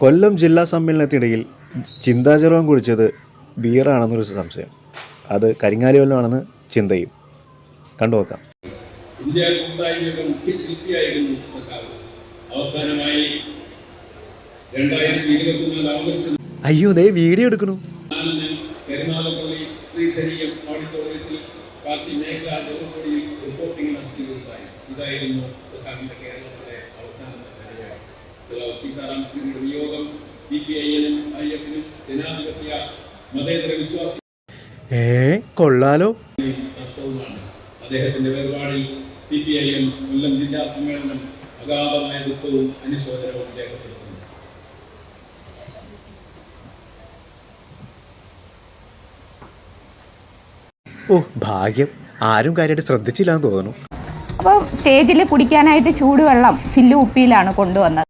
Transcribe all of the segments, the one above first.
കൊല്ലം ജില്ലാ സമ്മേളനത്തിനിടയിൽ ചിന്താചരവം കുടിച്ചത് ബിയറാണെന്നൊരു സംശയം. അത് കരിങ്ങാലി വല്ലമാണെന്ന് ചിന്തയും. കണ്ടു നോക്കാം. ഇന്ത്യ കൂട്ടായ്മയുടെ മുഖ്യശില്പിയായിരുന്നു സഖാവ്. അവസാനമായി രണ്ടായിരത്തി ഇരുപത്തിനാല് ഓഗസ്റ്റ് അയ്യോ ദേ വീഡിയോ എടുക്കണു. നാലിന് കരുനാഗപ്പള്ളി ശ്രീധരീയം ഓഡിറ്റോറിയത്തിൽ പാർട്ടി മേഖലാ ജോലിയിൽ റിപ്പോർട്ടിംഗ് നടത്തിയതായി. ഇതായിരുന്നു സഖാവിന്റെ കേരളത്തിലെ അവസാനത്തെ പരിപാടി സീതാറാം യെച്ചൂരിയുടെ വിയോഗം സി പി ഐ എനും ഐ എഫിനും ജനാധിപത്യ മതേതര വിശ്വാസി ഏ കൊള്ളാലോ. നഷ്ടവുമാണ് അദ്ദേഹത്തിന്റെ വേർപാടിൽ C P I M Kollam ജില്ലാ സമ്മേളനം അഗാധമായ ദുഃഖവും അനുശോചനവും രേഖപ്പെടുത്തുന്നു. ഓ ഭാഗ്യം. ആരും കാര്യമായിട്ട് ശ്രദ്ധിച്ചില്ല എന്ന് തോന്നുന്നു. അപ്പോൾ സ്റ്റേജിൽ കുടിക്കാനായിട്ട് ചൂടുവെള്ളം ചില്ലു ഉപ്പിയിലാണ് കൊണ്ടുവന്നത്.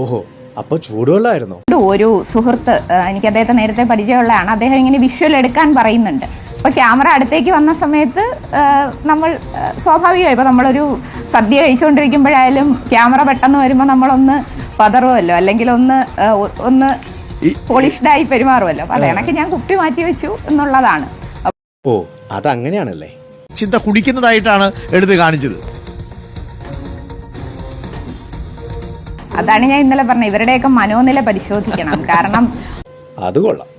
ഓഹോ അപ്പൊ ചൂടുവെള്ളമായിരുന്നോ ഒരു സുഹൃത്ത് എനിക്ക് അദ്ദേഹത്തെ നേരത്തെ പരിചയമുള്ളതാണ്. അദ്ദേഹം ഇങ്ങനെ വിഷ്വൽ എടുക്കാൻ പറയുന്നുണ്ട്. അപ്പോൾ ക്യാമറ അടുത്തേക്ക് വന്ന സമയത്ത് നമ്മൾ സ്വാഭാവികമായി ഇപ്പോൾ നമ്മളൊരു സദ്യ കഴിച്ചുകൊണ്ടിരിക്കുമ്പോഴായാലും ക്യാമറ പെട്ടെന്ന് വരുമ്പോൾ നമ്മളൊന്ന് പതറുമല്ലോ അല്ലെങ്കിൽ ഒന്ന് ഒന്ന് പോളിഷ്ഡായി പെരുമാറുമല്ലോ അപ്പോൾ അതേണക്ക് ഞാൻ കുപ്പി മാറ്റി വെച്ചു എന്നുള്ളതാണ്. ഓ അതങ്ങനെയാണല്ലേ? ചിന്ത കുടിക്കുന്നതായിട്ടാണ് എടുത്ത് കാണിച്ചത്. അതാണ് ഞാൻ ഇന്നലെ പറഞ്ഞത്. ഇവരുടെയൊക്കെ മനോനില പരിശോധിക്കണം. കാരണം അത് കൊള്ളാം.